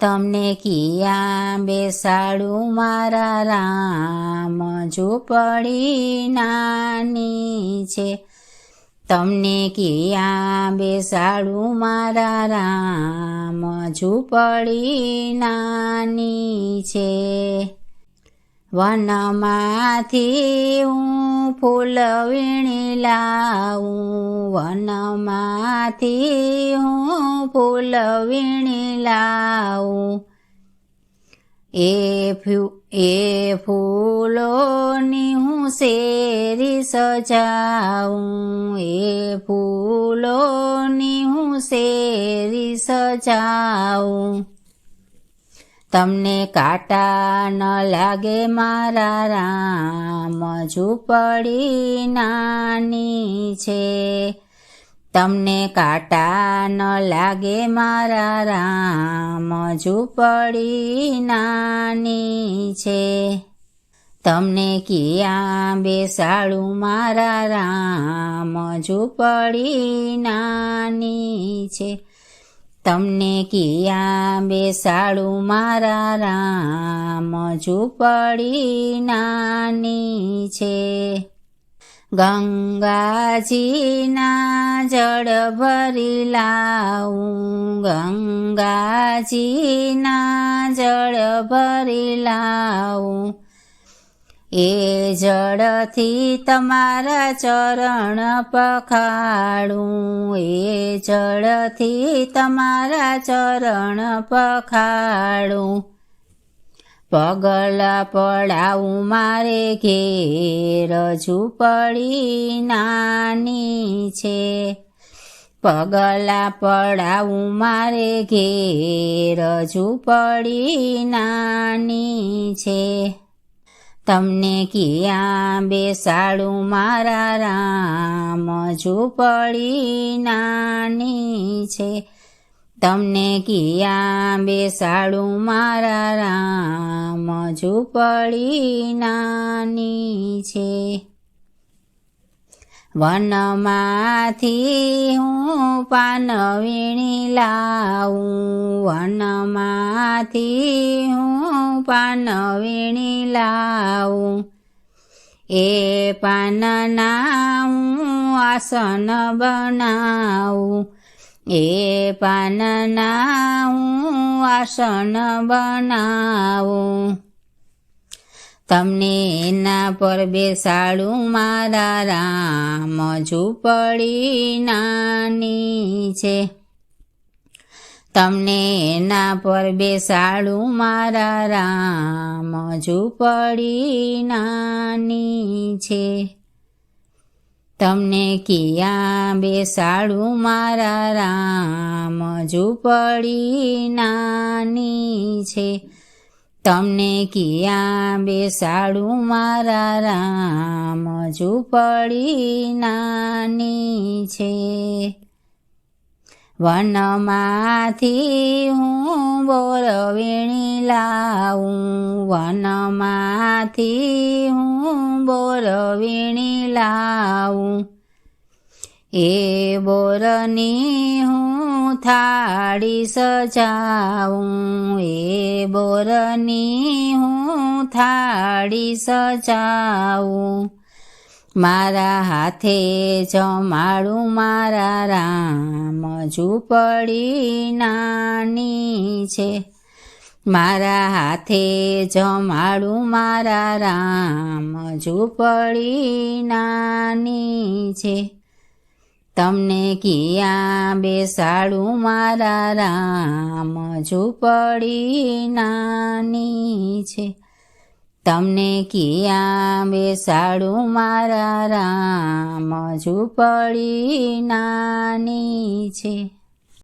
તમને કિયા બેસાડું મારા રામ? ઝૂંપડી નાની છે. તમને કિયા બેસાડું મારા રામ? ઝૂંપડી નાની છે. વનમાંથી હું ફૂલ વીણી લાવું. વનમાંથી હું ફૂલ વીણી લાવું. એ એ ફૂલોની હું શેરી સજાવું. એ ફૂલોની હું શેરી સજાવું. તમને કાટા ન લાગે મારા રામ ઝૂંપડી નાની છે. તમને કાંટા ન લાગે મારા રામ, ઝૂંપડી નાની છે. તમને કિયા બેસાડું મારા રામ, ઝૂંપડી નાની છે. તમને કિયા બેસાડું મારા રામ, ઝૂંપડી નાની છે. ગંગાજીના જળ ભરી લાવું. ગંગાજીના જળ ભરી લાવું. એ જળથી તમારા ચરણ પખાડું એ જળથી તમારા ચરણ પખાડું પગલા પડાવું મારે ઘેર ઝૂંપડી નાની છે. પગલા પડાવું મારે ઘેર ઝૂંપડી નાની છે. તમને ક્યાં બેસાડું મારા રામ? ઝૂંપડી નાની છે. તમને કિયા બેસાડું મારા રામ? ઝૂંપડી નાની છે. વનમાંથી હું પાન વીણી લાવું. વનમાંથી હું પાન વીણી લાવું. એ પાનના હું આસન બનાવું. એ પાનના હું આસન બનાવું તમને એના પર બેસાડું મારા રામ ઝૂંપડી નાની છે. તમને એના પર બેસાડું મારા રામ ઝૂંપડી નાની છે. તમને કિયા બેસાડું મારા રામ, ઝૂંપડી નાની છે. તમને કિયા બેસાડું મારા રામ, ઝૂંપડી નાની છે. વનમાંથી હું બોરવીણી લાવું. વનમાંથી હું બોરવીણી લાવું. એ બોરની હું થાળી સજાવું. એ બોરની હું થાળી સજાવું. મારા હાથે જમાડું મારા રામ ઝૂંપડી નાની છે. મારા હાથે જમાડું મારા રામ ઝૂંપડી નાની છે. તમને કિયા બેસાડું મારા રામ ઝૂંપડી નાની છે. તમને કિયા બેસાડું મારા રામ ઝૂંપડી નાની છે.